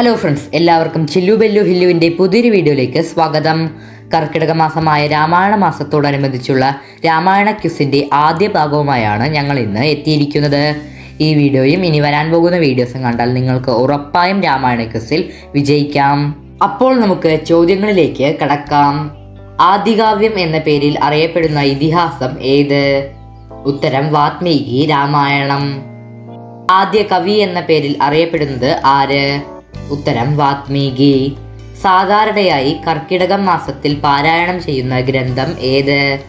Hello friends എല്ലാവർക്കും ചില്ലു ബെല്ലു ഹില്ലുവിന്റെ പുതിയൊരു വീഡിയോയിലേക്ക് സ്വാഗതം. കർക്കിടക മാസമായ രാമായണ മാസത്തോടനുബന്ധിച്ചുള്ള രാമായണ ക്യുസിന്റെ ആദ്യ ഭാഗവുമായാണ് ഞങ്ങൾ ഇന്ന് എത്തിയിരിക്കുന്നത്. ഈ വീഡിയോയും ഇനി വരാൻ പോകുന്ന വീഡിയോസും കണ്ടാൽ നിങ്ങൾക്ക് ഉറപ്പായും രാമായണ ക്യുസിൽ വിജയിക്കാം. അപ്പോൾ നമുക്ക് ചോദ്യങ്ങളിലേക്ക് കടക്കാം. ആദികാവ്യം എന്ന പേരിൽ അറിയപ്പെടുന്ന ഇതിഹാസം ഏത്? ഉത്തരം വാത്മീകി രാമായണം. ആദ്യ കവി എന്ന പേരിൽ അറിയപ്പെടുന്നത് ആര്? ഉത്തരം വാത്മീകി. സാധാരണയായി കർക്കിടകം മാസത്തിൽ പാരായണം ചെയ്യുന്ന ഗ്രന്ഥം ഏത്?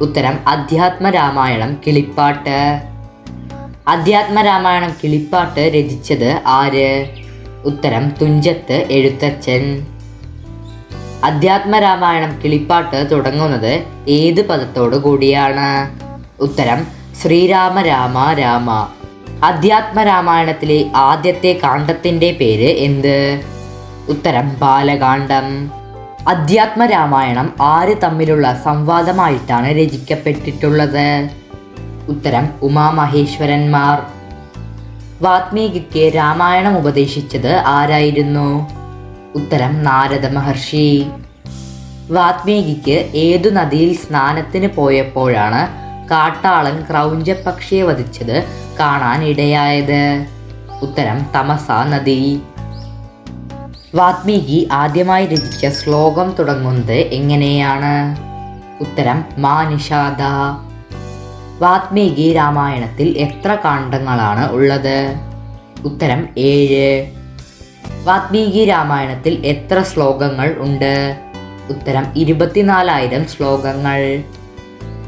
ഉത്തരം അധ്യാത്മ രാമായണം കിളിപ്പാട്ട്. അധ്യാത്മ രാമായണം കിളിപ്പാട്ട് രചിച്ചത് ആര്? ഉത്തരം തുഞ്ചത്ത് എഴുത്തച്ഛൻ. അധ്യാത്മ രാമായണം കിളിപ്പാട്ട് തുടങ്ങുന്നത് ഏത് പദത്തോടു കൂടിയാണ്? ഉത്തരം ശ്രീരാമ രാമ രാമ. അധ്യാത്മ രാമായണത്തിലെ ആദ്യത്തെ കാണ്ഡത്തിന്റെ പേര് എന്ത്? ഉത്തരം ബാലകാന്ഡം അധ്യാത്മ രാമായണം ആര് തമ്മിലുള്ള സംവാദമായിട്ടാണ് രചിക്കപ്പെട്ടിട്ടുള്ളത്? ഉത്തരം ഉമാമഹേശ്വരന്മാർ. വാത്മീകിക്ക് രാമായണം ഉപദേശിച്ചത് ആരായിരുന്നു? ഉത്തരം നാരദ മഹർഷി. വാത്മീകിക്ക് ഏതു നദിയിൽ സ്നാനത്തിന് പോയപ്പോഴാണ് കാട്ടാളൻ ക്രൗഞ്ചപ്പക്ഷിയെ വധിച്ചത് കാണാൻ ഇടയായത് ഉത്തരം തമസ നദി. വാത്മീകി ആദ്യമായി രചിച്ച ശ്ലോകം തുടങ്ങുന്നത് എങ്ങനെയാണ്? ഉത്തരം മാനിഷാദ. വാത്മീകി രാമായണത്തിൽ എത്ര കാണ്ഡങ്ങളാണ് ഉള്ളത്? ഉത്തരം ഏഴ്. വാത്മീകി രാമായണത്തിൽ എത്ര ശ്ലോകങ്ങൾ ഉണ്ട്? ഉത്തരം ഇരുപത്തിനാലായിരം ശ്ലോകങ്ങൾ.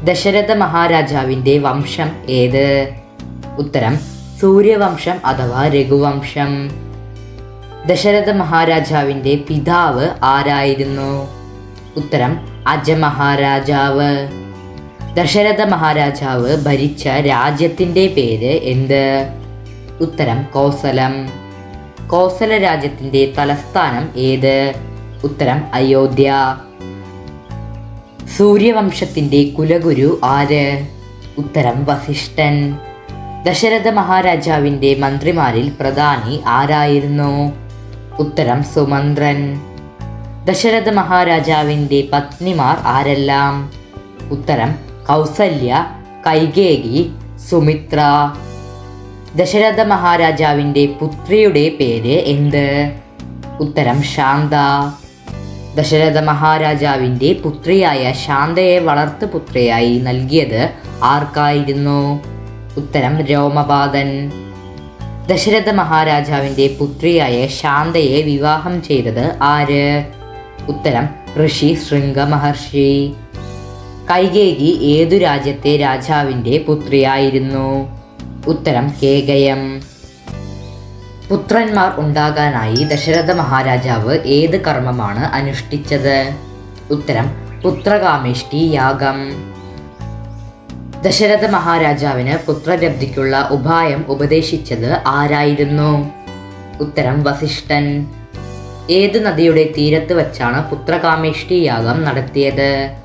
ദശരഥ മഹാരാജാവിന്റെ വംശം ഏത്? ഉത്തരം സൂര്യവംശം അഥവാ രഘുവംശം. ദശരഥ മഹാരാജാവിന്റെ പിതാവ് ആരായിരുന്നു? ഉത്തരം അജമഹാരാജാവ്. ദശരഥ മഹാരാജാവ് ഭരിച്ച രാജ്യത്തിന്റെ പേര് എന്ത്? ഉത്തരം കോസലം. കോസല രാജ്യത്തിന്റെ തലസ്ഥാനം ഏത്? ഉത്തരം അയോധ്യ. സൂര്യവംശത്തിന്റെ കുലഗുരു ആര്? ഉത്തരം വസിഷ്ഠൻ. ദശരഥ മഹാരാജാവിന്റെ മന്ത്രിമാരിൽ പ്രധാനി ആരായിരുന്നു? ഉത്തരം സുമന്ത്രൻ. ദശരഥ മഹാരാജാവിന്റെ പത്നിമാർ ആരെല്ലാം? ഉത്തരം കൗസല്യ കൈകേകി സുമിത്ര. ദശരഥ മഹാരാജാവിന്റെ പുത്രിയുടെ പേര് എന്ത്? ഉത്തരം ശാന്ത. ദശരഥ മഹാരാജാവിന്റെ പുത്രിയായ ശാന്തയെ വളർത്തുപുത്രിയായി നൽകിയത് ആർക്കായിരുന്നു? ഉത്തരം രോമപാതൻ ദശരഥ മഹാരാജാവിന്റെ പുത്രിയായ ശാന്തയെ വിവാഹം ചെയ്തത് ആര്? ഉത്തരം ഋഷി ശൃംഗ മഹർഷി. കൈകേകി ഏതു രാജ്യത്തെ രാജാവിന്റെ പുത്രിയായിരുന്നു? ഉത്തരം കേകയം. പുത്രന്മാർ ഉണ്ടാകാനായി ദശരഥ മഹാരാജാവ് ഏത് കർമ്മമാണ് അനുഷ്ഠിച്ചത്? ഉത്തരം പുത്രകാമേഷ്ടി യാഗം. ദശരഥ മഹാരാജാവിന് പുത്രലബ്ധിക്കുള്ള ഉപായം ഉപദേശിച്ചത് ആരായിരുന്നു? ഉത്തരം വസിഷ്ഠൻ. ഏത് നദിയുടെ തീരത്ത് വച്ചാണ് പുത്രകാമേഷ്ടി യാഗം നടത്തിയത്?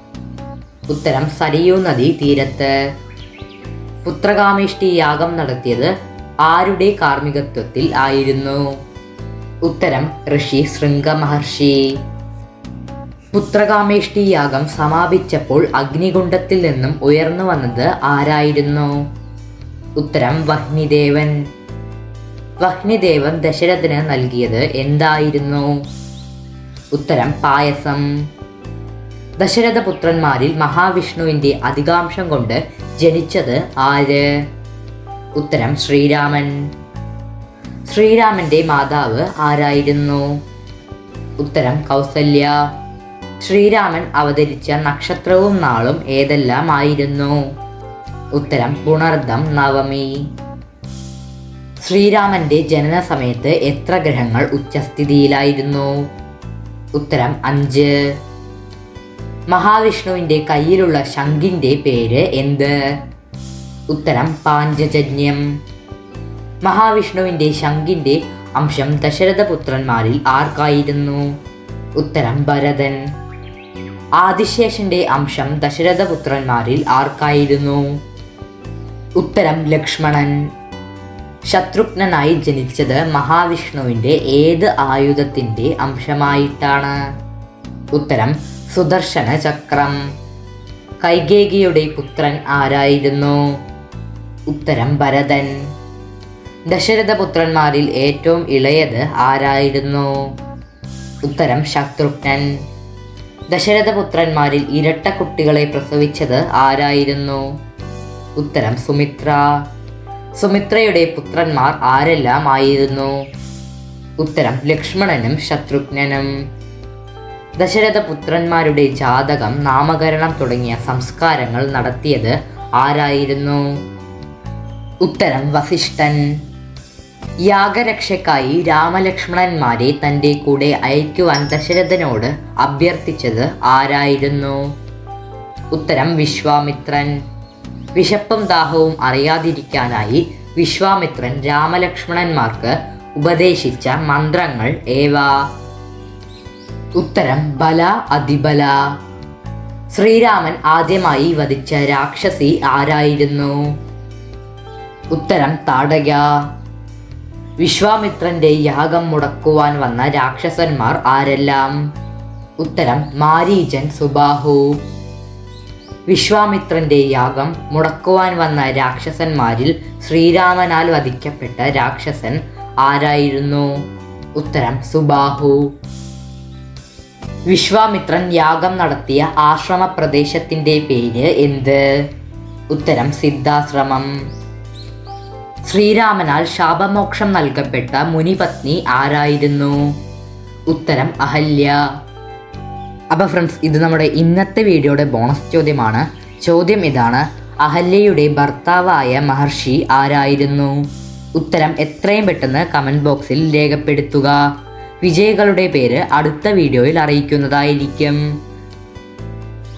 ഉത്തരം സരിയു നദി തീരത്ത്. പുത്രകാമേഷ്ടി യാഗം നടത്തിയത് ആരുടെ കാർമ്മികത്വത്തിൽ ആയിരുന്നു? ഉത്തരം ഋഷി ശൃംഗ മഹർഷി പുത്രകാമേഷ്ടി യാഗം സമാപിച്ചപ്പോൾ അഗ്നികുണ്ഡത്തിൽ നിന്നും ഉയർന്നു വന്നത് ആരായിരുന്നു? ഉത്തരം വഹ്നിദേവൻ. വഹ്നിദേവൻ ദശരഥന് നൽകിയത് എന്തായിരുന്നു? ഉത്തരം പായസം. ദശരഥ പുത്രന്മാരിൽ മഹാവിഷ്ണുവിന്റെ അധികാംശം കൊണ്ട് ജനിച്ചത് ആര്? ഉത്തരം ശ്രീരാമൻ. ശ്രീരാമന്റെ മാതാവ് ആരായിരുന്നു? ഉത്തരം കൗസല്യ. ശ്രീരാമൻ അവതരിച്ച നക്ഷത്രവും നാളും ഏതെല്ലാം ആയിരുന്നു ഉത്തരം പുണർദം നവമി. ശ്രീരാമന്റെ ജനന സമയത്ത് എത്ര ഗ്രഹങ്ങൾ ഉച്ചസ്ഥിതിയിലായിരുന്നു? ഉത്തരം അഞ്ച്. മഹാവിഷ്ണുവിന്റെ കയ്യിലുള്ള ശങ്കിന്റെ പേര് എന്ത്? ഉത്തരം പാഞ്ചജന്യം. മഹാവിഷ്ണുവിന്റെ ശങ്കിന്റെ അംശം ദശരഥപുത്രന്മാരിൽ ആർക്കായിരുന്നു? ഉത്തരം ഭരതൻ. ആദിശേഷന്റെ അംശം ദശരഥപുത്രന്മാരിൽ ആർക്കായിരുന്നു? ഉത്തരം ലക്ഷ്മണൻ. ശത്രുഘ്നനായി ജനിച്ചത് മഹാവിഷ്ണുവിന്റെ ഏത് ആയുധത്തിന്റെ അംശമായിട്ടാണ്? ഉത്തരം സുദർശന ചക്രം കൈകേകിയുടെ പുത്രൻ ആരായിരുന്നു? ഉത്തരം ഭരതൻ. ദശരഥപുത്രന്മാരിൽ ഏറ്റവും ഇളയത് ആരായിരുന്നു? ഉത്തരം ശത്രുഘ്നൻ. ദശരഥപുത്രന്മാരിൽ ഇരട്ട കുട്ടികളെ പ്രസവിച്ചത് ആരായിരുന്നു? ഉത്തരം സുമിത്ര. സുമിത്രയുടെ പുത്രന്മാർ ആരെല്ലാം ആയിരുന്നു? ഉത്തരം ലക്ഷ്മണനും ശത്രുഘ്നനും. ദശരഥപുത്രന്മാരുടെ ജാതകം നാമകരണം തുടങ്ങിയ സംസ്കാരങ്ങൾ നടത്തിയത് ആരായിരുന്നു? ഉത്തരം വസിഷ്ഠൻ. യാഗരക്ഷയ്ക്കായി രാമലക്ഷ്മണന്മാരെ തന്റെ കൂടെ അയക്കുവാൻ ദശരഥനോട് അഭ്യർത്ഥിച്ചത് ആരായിരുന്നു? ഉത്തരം വിശ്വാമിത്രൻ. വിശപ്പും ദാഹവും അറിയാതിരിക്കാനായി വിശ്വാമിത്രൻ രാമലക്ഷ്മണന്മാർക്ക് ഉപദേശിച്ച മന്ത്രങ്ങൾ ഏവ? ഉത്തരം ബല അതിബല. ശ്രീരാമൻ ആദ്യമായി വധിച്ച രാക്ഷസി ആരായിരുന്നു? ഉത്തരം താടക. വിശ്വാമിത്രന്റെ യാഗം മുടക്കുവാൻ വന്ന രാക്ഷസന്മാർ ആരെല്ലാം? ഉത്തരം മാരീജൻ സുബാഹു. വിശ്വാമിത്രന്റെ യാഗം മുടക്കുവാൻ വന്ന രാക്ഷസന്മാരിൽ ശ്രീരാമനാൽ വധിക്കപ്പെട്ട രാക്ഷസൻ ആരായിരുന്നു? ഉത്തരം സുബാഹു. വിശ്വാമിത്രൻ യാഗം നടത്തിയ ആശ്രമ പ്രദേശത്തിന്റെ പേര് എന്ത്? ഉത്തരം സിദ്ധാശ്രമം. ശ്രീരാമനാൽ ശാപമോക്ഷം നൽകപ്പെട്ട മുനിപത്നി ആരായിരുന്നു? ഉത്തരം അഹല്യ. അപ്പോൾ ഫ്രണ്ട്സ് ഇത് നമ്മുടെ ഇന്നത്തെ വീഡിയോയുടെ ബോണസ് ചോദ്യമാണ്. ചോദ്യം ഇതാണ് അഹല്യയുടെ ഭർത്താവായ മഹർഷി ആരായിരുന്നു? ഉത്തരം എത്രയും പെട്ടെന്ന് കമന്റ് ബോക്സിൽ രേഖപ്പെടുത്തുക. വിജയികളുടെ പേര് അടുത്ത വീഡിയോയിൽ അറിയിക്കുന്നതായിരിക്കും.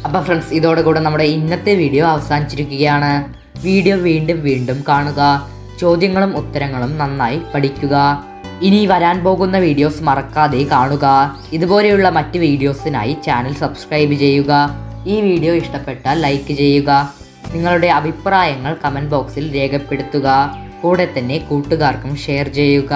അപ്പോൾ ഫ്രണ്ട്സ് ഇതോടെ കൂടെ നമ്മുടെ ഇന്നത്തെ വീഡിയോ അവസാനിച്ചിരിക്കുകയാണ്. വീഡിയോ വീണ്ടും വീണ്ടും കാണുക. ചോദ്യങ്ങളും ഉത്തരങ്ങളും നന്നായി പഠിക്കുക. ഇനി വരാൻ പോകുന്ന വീഡിയോസ് മറക്കാതെ കാണുക. ഇതുപോലെയുള്ള മറ്റ് വീഡിയോസിനായി ചാനൽ സബ്സ്ക്രൈബ് ചെയ്യുക. ഈ വീഡിയോ ഇഷ്ടപ്പെട്ടാൽ ലൈക്ക് ചെയ്യുക. നിങ്ങളുടെ അഭിപ്രായങ്ങൾ കമന്റ് ബോക്സിൽ രേഖപ്പെടുത്തുക. കൂടെ തന്നെ കൂട്ടുകാർക്കും ഷെയർ ചെയ്യുക.